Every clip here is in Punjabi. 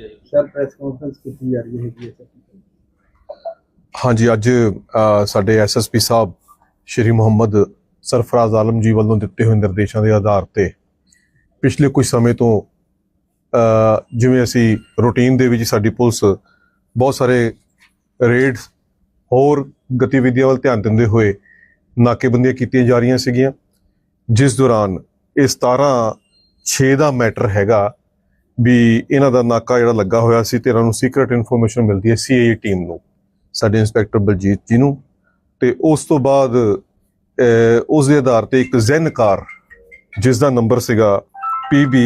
ਦੱਸਿਆ ਜੀ ਸਰ ਪ੍ਰੈਸ ਕਾਨਫਰੰਸ ਕੀਤੀ ਜਾ ਰਹੀ ਹੈਗੀ ਹੈ ਸਰ ਹਾਂਜੀ ਅੱਜ ਅ, ਸਾਡੇ ਐਸਐਸਪੀ ਸਾਹਿਬ ਸ਼੍ਰੀ ਮੁਹੰਮਦ ਸਰਫਰਾਜ਼ ਆਲਮ ਜੀ ਵੱਲੋਂ ਦਿੱਤੇ ਹੋਏ ਨਿਰਦੇਸ਼ਾਂ ਦੇ ਆਧਾਰ ਤੇ ਪਿਛਲੇ ਕੁਝ ਸਮੇਂ ਤੋਂ ਜਿਵੇਂ ਅਸੀਂ ਰੂਟੀਨ ਦੇ ਵਿੱਚ ਸਾਡੀ ਪੁਲਿਸ ਬਹੁਤ ਸਾਰੇ ਰੇਡ ਹੋਰ ਗਤੀਵਿਧੀਆਂ ਵੱਲ ਧਿਆਨ ਦਿੰਦੇ ਹੋਏ ਨਾਕੇਬੰਦੀਆਂ ਕੀਤੀਆਂ ਜਾ ਰਹੀਆਂ ਸੀਗੀਆਂ ਜਿਸ ਦੌਰਾਨ ਇਹ 17 6 ਦਾ ਮੈਟਰ ਹੈਗਾ ਵੀ ਇਹਨਾਂ ਦਾ ਨਾਕਾ ਜਿਹੜਾ ਲੱਗਾ ਹੋਇਆ ਸੀ ਤੇ ਇਹਨਾਂ ਨੂੰ ਸੀਕ੍ਰੀਟ ਇਨਫੋਰਮੇਸ਼ਨ ਮਿਲਦੀ ਹੈ ਸੀਆਈਏ ਟੀਮ ਨੂੰ ਸਾਡੇ ਇੰਸਪੈਕਟਰ ਬਲਜੀਤ ਜੀ ਨੂੰ। ਤੇ ਉਸ ਤੋਂ ਬਾਅਦ ਅਹ, ਉਸ ਦੇ ਆਧਾਰ ਤੇ ਇੱਕ ਜ਼ੈਨ ਕਾਰ ਜਿਸ ਦਾ ਨੰਬਰ ਸੀਗਾ PB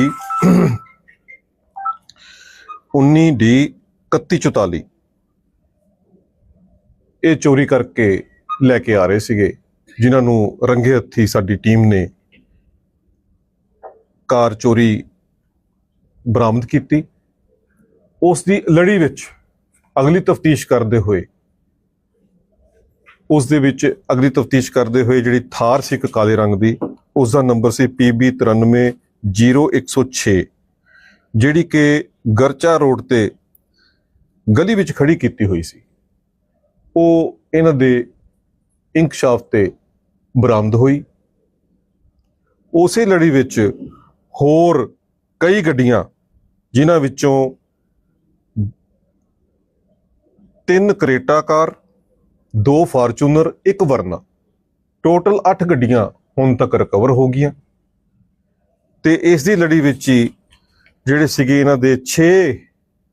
19D 3144 ਇਹ ਚੋਰੀ ਕਰਕੇ ਲੈ ਕੇ ਆ ਰਹੇ ਸੀਗੇ ਜਿਨ੍ਹਾਂ ਨੂੰ ਰੰਗੇ ਹੱਥੀ ਸਾਡੀ ਟੀਮ ਨੇ ਕਾਰ ਚੋਰੀ ਬਰਾਮਦ ਕੀਤੀ। ਉਸ ਦੀ ਲੜੀ ਵਿੱਚ ਅਗਲੀ ਤਫਤੀਸ਼ ਕਰਦੇ ਹੋਏ, ਉਸ ਦੇ ਵਿੱਚ ਅਗਲੀ ਤਫਤੀਸ਼ ਕਰਦੇ ਹੋਏ ਜਿਹੜੀ ਥਾਰ ਸੀ ਇੱਕ ਕਾਲੇ ਰੰਗ ਦੀ, ਉਸ ਦਾ ਨੰਬਰ ਸੀ PB 9300106 ਜਿਹੜੀ ਕਿ ਗਰਚਾ ਰੋਡ ਤੇ ਗਲੀ ਵਿੱਚ ਖੜੀ ਕੀਤੀ ਹੋਈ ਸੀ। ਉਹ ਇਹਨਾਂ ਦੇ ਇੰਕਸ਼ਾਫ ਤੇ ਬਰਾਮਦ ਹੋਈ। ਉਸੇ ਲੜੀ ਵਿੱਚ ਹੋਰ ਕਈ ਗੱਡੀਆਂ ਜਿਨ੍ਹਾਂ ਵਿੱਚੋਂ ਤਿੰਨ ਕਰੇਟਾ ਕਾਰ ਦੋ ਫਾਰਚੂਨਰ, ਇੱਕ ਵਰਨਾ। ਟੋਟਲ 8 ਗੱਡੀਆਂ ਹੁਣ ਤੱਕ ਰਿਕਵਰ ਹੋ ਗਈਆਂ। ਤੇ ਇਸ ਦੀ ਲੜੀ ਵਿੱਚ ਹੀ ਜਿਹੜੇ ਸੀਗੇ ਇਹਨਾਂ ਦੇ 6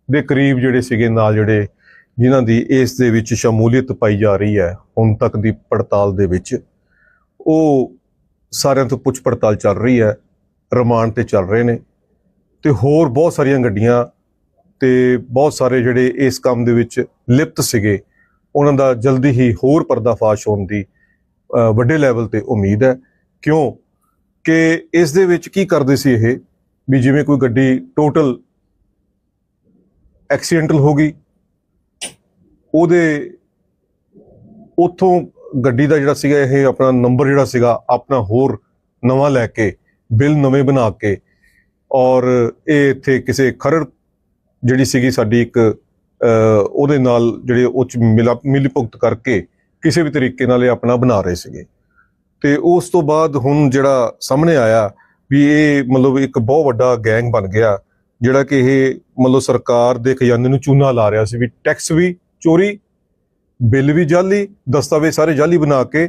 ਦੇ ਕਰੀਬ ਜਿਹੜੇ ਸੀਗੇ ਨਾਲ ਜਿਹੜੇ ਜਿਨ੍ਹਾਂ ਦੀ ਇਸ ਦੇ ਵਿੱਚ ਸ਼ਮੂਲੀਅਤ ਪਾਈ ਜਾ ਰਹੀ ਹੈ, ਹੁਣ ਤੱਕ ਦੀ ਪੜਤਾਲ ਦੇ ਵਿੱਚ, ਉਹ ਸਾਰਿਆਂ ਤੋਂ ਪੁੱਛ ਪੜਤਾਲ ਚੱਲ ਰਹੀ ਹੈ, ਰਿਮਾਂਡ ਤੇ ਚੱਲ ਰਹੇ ਨੇ। ਤੇ ਹੋਰ ਬਹੁਤ ਸਾਰੀਆਂ ਗੱਡੀਆਂ ਤੇ ਬਹੁਤ ਸਾਰੇ ਜਿਹੜੇ ਇਸ ਕੰਮ ਦੇ ਵਿੱਚ ਲਿਪਤ ਸੀਗੇ, ਉਹਨਾਂ ਦਾ ਜਲਦੀ ਹੀ ਹੋਰ ਪਰਦਾਫਾਸ਼ ਹੋਣ ਦੀ ਵੱਡੇ ਲੈਵਲ ਤੇ ਉਮੀਦ ਹੈ। ਕਿਉਂ? ਕਿ ਇਸ ਦੇ ਵਿੱਚ ਕੀ ਕਰਦੇ ਸੀ ਇਹ? ਵੀ ਜਿਵੇਂ ਕੋਈ ਗੱਡੀ ਟੋਟਲ ਐਕਸੀਡੈਂਟਲ ਹੋ ਗਈ, ਉਹਦੇ ਉਥੋਂ ਗੱਡੀ ਦਾ ਜਿਹੜਾ ਸੀਗਾ, ਇਹ ਆਪਣਾ ਨੰਬਰ ਜਿਹੜਾ ਸੀਗਾ, ਆਪਣਾ ਹੋਰ ਨਵਾਂ ਲੈ ਕੇ, ਬਿੱਲ ਨਵੇਂ ਬਣਾ ਕੇ ਔਰ ਇਹ ਇੱਥੇ ਕਿਸੇ ਖਰੜ ਜਿਹੜੀ ਸੀਗੀ ਸਾਡੀ ਇੱਕ ਉਹਦੇ ਨਾਲ ਜਿਹੜੇ ਉਹ ਚ ਮਿਲਾ, ਮਿਲੀ ਭੁਗਤ ਕਰਕੇ ਕਿਸੇ ਵੀ ਤਰੀਕੇ ਨਾਲ ਇਹ ਆਪਣਾ ਬਣਾ ਰਹੇ ਸੀਗੇ। ਤੇ ਉਸ ਤੋਂ ਬਾਅਦ ਹੁਣ ਜਿਹੜਾ ਸਾਹਮਣੇ ਆਇਆ ਵੀ ਇਹ ਮਤਲਬ ਇੱਕ ਬਹੁਤ ਵੱਡਾ ਗੈਂਗ ਬਣ ਗਿਆ, ਜਿਹੜਾ ਕਿ ਇਹ ਮਤਲਬ ਸਰਕਾਰ ਦੇ ਖਜ਼ਾਨੇ ਨੂੰ ਚੂਨਾ ਲਾ ਰਿਹਾ ਸੀ ਵੀ ਟੈਕਸ ਵੀ ਚੋਰੀ, ਬਿੱਲ ਵੀ ਜਾਲੀ, ਦਸਤਾਵੇਜ਼ ਸਾਰੇ ਜਾਲੀ ਬਣਾ ਕੇ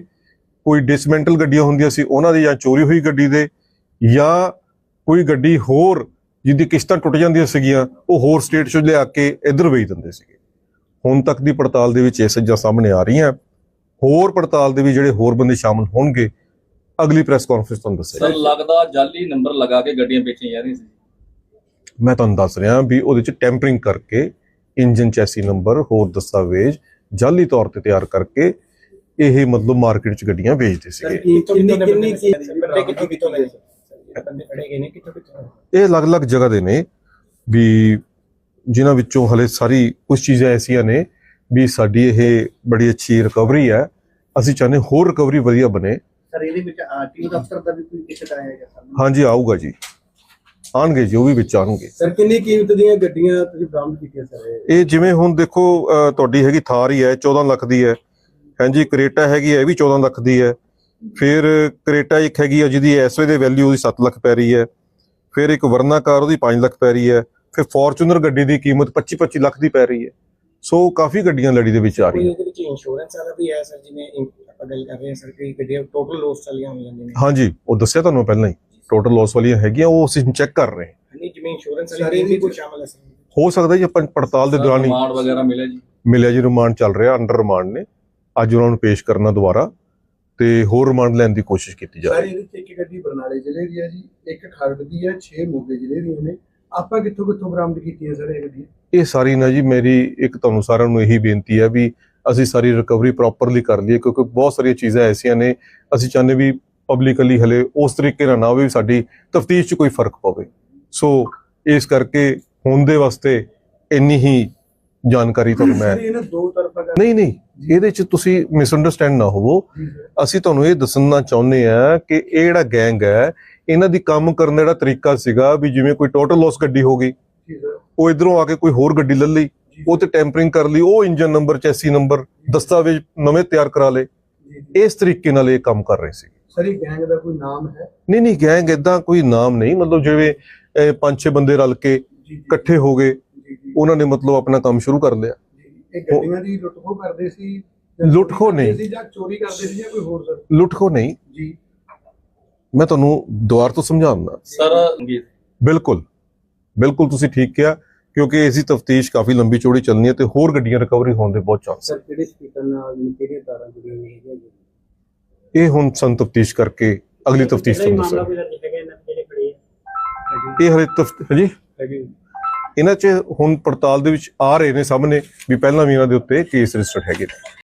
ਕੋਈ ਡਿਸਮੈਂਟਲ ਗੱਡੀਆਂ ਹੁੰਦੀਆਂ ਸੀ, ਉਹਨਾਂ ਦੀ ਜਾਂ ਚੋਰੀ ਹੋਈ ਗੱਡੀ ਦੇ ਜਾਂ ਕੋਈ ਗੱਡੀ ਹੋਰ ਜਿਹਦੀ ਕਿਸ਼ਤਾਂ ਟੁੱਟ ਜਾਂਦੀਆਂ ਸੀਗੀਆਂ ਉਹ ਹੋਰ ਸਟੇਟ 'ਚੋਂ ਲਿਆ ਕੇ ਇੱਧਰ ਵੇਚ ਦਿੰਦੇ ਸੀਗੇ ਹੁਣ ਤੱਕ ਦੀ ਪੜਤਾਲ ਦੇ ਵਿੱਚ ਇਹ ਸੱਜਾ ਸਾਹਮਣੇ ਆ ਰਹੀਆਂ ਹੋਰ ਪੜਤਾਲ ਦੇ ਵੀ ਜਿਹੜੇ ਹੋਰ ਬੰਦੇ ਸ਼ਾਮਲ ਹੋਣਗੇ ਅਗਲੀ ਪ੍ਰੈਸ ਕਾਨਫਰੰਸ ਤੁਹਾਨੂੰ ਦੱਸਿਆ ਸਰ ਲੱਗਦਾ ਜਾਲੀ ਨੰਬਰ ਲਗਾ ਕੇ ਗੱਡੀਆਂ ਵੇਚੀਆਂ ਜਾ ਰਹੀਆਂ ਸੀ ਮੈਂ ਤੁਹਾਨੂੰ ਦੱਸ ਰਿਹਾ ਵੀ ਉਹਦੇ 'ਚ ਟੈਂਪਰਿੰਗ ਕਰਕੇ ਇੰਜਨ ਚੈਸੀ ਨੰਬਰ ਹੋਰ ਦਸਤਾਵੇਜ਼ ਜਾਲੀ ਤੌਰ ਤੇ ਤਿਆਰ ਕਰਕੇ ਇਹ ਮਤਲਬ ਮਾਰਕੀਟ 'ਚ ਗੱਡੀਆਂ ਵੇਚਦੇ ਸੀਗੇ ਕਿੰਨੀ ਕਿੰਨੀ ਕੀ ਬੰਦੇ ਕਿੱਥੋਂ ਕਿੱਥੋਂ ਦੇ ਬੰਦੇ ਫੜੇ ਗਏ ਨੇ ਕਿੱਥੋਂ ਕਿੱਥੋਂ ਇਹ ਅਲੱਗ-ਅਲੱਗ ਜਗ੍ਹਾ ਦੇ ਨੇ ਵੀ ਜਿਨ੍ਹਾਂ ਵਿੱਚੋਂ ਹਲੇ ਸਾਰੀ ਕੁਝ ਚੀਜ਼ਾਂ ਐਸੀਆਂ ਨੇ ਵੀ ਸਾਡੀ ਇਹ ਬੜੀ ਅੱਛੀ ਰਿਕਵਰੀ ਹੈ। ਅਸੀਂ ਚਾਹੁੰਦੇ ਹੋਰ ਰਿਕਵਰੀ ਵਧੀਆ ਬਣੇ। ਸਰ ਇਹਦੇ ਵਿੱਚ ਆਰਟੀਓ ਦਫ਼ਤਰ ਦਾ ਵੀ ਕੋਈ ਕਿਸ਼ਤ ਆਏਗਾ ਸਾਨੂੰ? ਹਾਂਜੀ ਆਊਗਾ ਜੀ। ਆਣਗੇ ਜੀ ਵੀ ਵਿੱਚ ਆਣਗੇ ਸਰ ਕਿੰਨੀ ਕੀਮਤ ਦੀਆਂ ਗੱਡੀਆਂ ਤੁਸੀਂ ਬਰਾਮਦ ਕੀਤੀਆਂ ਸਰ ਇਹ? ਜਿਵੇਂ ਹੁਣ ਦੇਖੋ ਤੁਹਾਡੀ ਹੈਗੀ ਥਾਰ ਹੀ ਹੈ 14 ਲੱਖ ਦੀ ਹੈ। ਹਾਂਜੀ ਕਰੇਟਾ ਹੈਗੀ ਹੈ ਇਹ ਵੀ 14 ਲੱਖ ਦੀ ਹੈ। ਫਿਰ ਕਰੇਟਾ ਇੱਕ ਹੈਗੀ ਹੈ ਜਿਹਦੀ ਐਸਵੇ ਦੇ ਵੈਲਿਊ ਉਹਦੀ 7 ਲੱਖ ਪੈ ਰਹੀ ਹੈ। ਫਿਰ ਇੱਕ ਵਰਨਾ ਕਾਰ ਉਹਦੀ 5 ਲੱਖ ਪੈ ਰਹੀ ਹੈ। ਫਿਰ ਫੋਰਚੂਨਰ ਗੱਡੀ ਦੀ ਕੀਮਤ 25 25 ਲੱਖ ਦੀ ਪੈ ਰਹੀ ਹੈ। ਸੋ ਕਾਫੀ ਗੱਡੀਆਂ ਲੜੀ ਦੇ ਵਿੱਚ ਆ ਰਹੀਆਂ। ਇਹਦੇ ਵਿੱਚ ਇੰਸ਼ੋਰੈਂਸ ਵਾਲਾ ਵੀ ਹੈ ਸਰ ਜਿਵੇਂ ਆਪਾਂ ਗੱਲ ਕਰ ਰਹੇ ਹਾਂ ਸਰ ਕਿ ਗੱਡੀਆਂ ਟੋਟਲ ਲੋਸ ਚਲੀਆਂ ਹੋਈਆਂ ਨੇ। ਹਾਂਜੀ ਉਹ ਦੱਸਿਆ ਤੁਹਾਨੂੰ ਪਹਿਲਾਂ ਹੀ। ਟੋਟਲ ਲਾਸ ਵਾਲੀਆਂ ਹੈਗੀਆਂ ਉਹ ਅਸੀਂ ਚੈੱਕ ਕਰ ਰਹੇ ਹਾਂ। ਨਹੀਂ ਜਿਵੇਂ ਇੰਸ਼ੋਰੈਂਸ ਸਰ, ਵਾਲੀ ਵੀ ਕੋਈ ਸ਼ਾਮਲ ਹੈ ਸਰ। ਹੋ ਸਕਦਾ ਜੀ ਆਪਾਂ ਪੜਤਾਲ ਦੇ ਦੌਰਾਨ ਹੀ ਰਿਮਾਂਡ ਵਗੈਰਾ ਮਿਲਿਆ ਜੀ? ਮਿਲਿਆ ਜੀ ਰਿਮਾਂਡ ਚੱਲ ਰਿਹਾ ਅੰਡਰ ਰਿਮਾਂਡ ਨੇ। ਅੱਜ ਉਹਨਾਂ ਨੂੰ ਪੇਸ਼ ਕਰਨਾ ਦੁਬਾਰਾ। ਤੇ ਹੋਰ ਰਿਮਾਂਡ ਲੈਣ ਦੀ ਕੋਸ਼ਿਸ਼ ਕੀਤੀ ਜਾ ਸਰ ਰਹੀ ਹੈ ਇਹਦੇ ਚ ਇੱਕ ਗੱਡੀ ਬਰਨਾਲੇ ਜ਼ਿਲ੍ਹੇ ਦੀ ਹੈ ਜੀ ਇੱਕ ਖਰੜ ਦੀ ਹੈ 6 ਮੋਗੇ ਜ਼ਿਲ੍ਹੇ ਦੀਆਂ ਨੇ ਆਪਾਂ ਕਿੱਥੋਂ ਕਿੱਥੋਂ ਬਰਾਮਦ ਕੀਤੀਆਂ ਸਰ ਇਹ ਗੱਡੀ ਇਹ ਸਾਰੀ ਨਾ ਜੀ ਮੇਰੀ ਇੱਕ ਤੁਹਾਨੂੰ ਸਾਰਿਆਂ ਨੂੰ ਇਹੀ ਬੇਨਤੀ ਹੈ ਵੀ ਅਸੀਂ ਸਾਰੀ ਰਿਕਵਰੀ ਪ੍ਰੋਪਰਲੀ ਕਰ ਲਈਏ ਕਿਉਂਕਿ ਬਹੁਤ ਸਾਰੀਆਂ ਚੀਜ਼ਾਂ ਐਸੀਆਂ ਨੇ ਅਸੀਂ ਚਾਹੁੰਦੇ ਵੀ ਪਬਲਿਕਲੀ ਹਲੇ ਉਸ ਤਰੀਕੇ ਨਾਲ ਨਾ ਹੋਵੇ ਵੀ ਸਾਡੀ ਤਫਤੀਸ਼ 'ਚ ਕੋਈ ਫ਼ਰਕ ਪਵੇ। ਸੋ ਇਸ ਕਰਕੇ ਹੁਣ ਦੇ ਵਾਸਤੇ ਇੰਨੀ ਹੀ ਜਾਣਕਾਰੀ ਤੁਹਾਨੂੰ ਮੈਂ ਸਰ ਇਹਨਾਂ ਦੋ ਤਰਫਾ ਕਰ ਨਹੀਂ ਨਹੀਂ ਇਹਦੇ 'ਚ ਤੁਸੀਂ ਮਿਸਅੰਡਰਸਟੈਂਡ ਨਾ ਹੋਵੋ। ਅਸੀਂ ਤੁਹਾਨੂੰ ਇਹ ਦੱਸਣਾ ਚਾਹੁੰਦੇ ਆ ਕਿ ਇਹ ਜਿਹੜਾ ਗੈਂਗ ਹੈ ਇਹਨਾਂ ਦੀ ਕੰਮ ਕਰਨ ਦਾ ਜਿਹੜਾ ਤਰੀਕਾ ਸੀਗਾ ਵੀ ਜਿਵੇਂ ਕੋਈ ਟੋਟਲ ਲਾਸ ਗੱਡੀ ਹੋ ਗਈ ਉਹ ਇਧਰੋਂ ਆ ਕੇ ਕੋਈ ਹੋਰ ਗੱਡੀ ਲੈ ਲਈ ਉਹ ਤੇ ਟੈਂਪਰਿੰਗ ਕਰ ਲਈ ਉਹ ਇੰਜਨ ਨੰਬਰ ਚੈਸੀ ਨੰਬਰ ਦਸਤਾਵੇਜ਼ ਨਵੇਂ ਤਿਆਰ ਕਰਾ ਜੀ ਇਸ ਤਰੀਕੇ ਨਾਲ ਇਹ ਕੰਮ ਕਰ ਰਹੇ ਸੀ ਸਰ ਇਹ ਗੈਂਗ ਦਾ ਕੋਈ ਨਾਮ ਹੈ? ਨਹੀਂ ਨਹੀਂ ਗੈਂਗ ਇਦਾਂ ਕੋਈ ਨਾਮ ਨਹੀਂ ਮਤਲਬ ਜਿਵੇਂ ਪੰਜ ਛੇ ਬੰਦੇ ਰਲ ਕੇ ਇਕੱਠੇ ਹੋ ਗਏ ਉਹਨਾਂ ਨੇ ਮਤਲਬ ਆਪਣਾ ਕੰਮ ਸ਼ੁਰੂ ਕਰ ਲਿਆ। ਜੀ। ਇਹ ਗੱਡੀਆਂ ਦੀ ਲੁੱਟ ਖੋਹ ਕਰਦੇ ਸੀ ਜਾਂ ਲੁੱਟ ਚੋਰੀ ਖੋਹ ਕਰਦੇ ਨਹੀਂ। ਸੀ ਜਾਂ ਚੋਰੀ ਕਰਦੇ ਸੀ ਜਾਂ ਕੋਈ ਹੋਰ ਸਰ? ਲੁੱਟ ਖੋ ਨਹੀਂ। ਜੀ। ਮੈਂ ਤੁਹਾਨੂੰ ਦੁਬਾਰ ਤੋਂ ਸਮਝਾਉਣਾ ਸਰ ਬਿਲਕੁਲ। ਬਿਲਕੁਲ ਤੁਸੀਂ ਠੀਕ ਕਿਹਾ ਕਿਉਂਕਿ ਇਸ ਦੀ ਤਫਤੀਸ਼ ਕਾਫੀ ਲੰਬੀ ਚੌੜੀ ਚੱਲਣੀ ਹੈ ਤੇ ਹੋਰ ਗੱਡੀਆਂ ਰਿਕਵਰੀ ਹੋਣ ਦੇ ਬਹੁਤ ਚਾਂਸ ਸਰ ਕਿਹੜੇ ਸਪੀਕਰ ਨਾਲ ਕਿਹੜੀਆਂ ਤਾਰਾਂ ਜੁੜੀਆਂ ਹੋਈਆਂ ਹੈਗੀਆਂ ਜੀ? ਇਹ ਹੁਣ ਸੰ ਤਫਤੀਸ਼ ਕਰਕੇ ਅਗਲੀ ਤਫਤੀਸ਼ ਤੋਂ ਦੱਸਾਂਗੇ। ਇਹ ਹਰੇ ਤਫਤ ਜੀ ਹੈਗੇ। ਇਹਨਾਂ 'ਚ ਹੁਣ ਪੜਤਾਲ ਦੇ ਵਿੱਚ ਆ ਰਹੇ ਨੇ ਸਾਹਮਣੇ ਵੀ ਪਹਿਲਾਂ ਵੀ ਇਹਨਾਂ ਦੇ ਉੱਤੇ ਕੇਸ ਰਜਿਸਟਰਡ ਹੈਗੇ ਨੇ।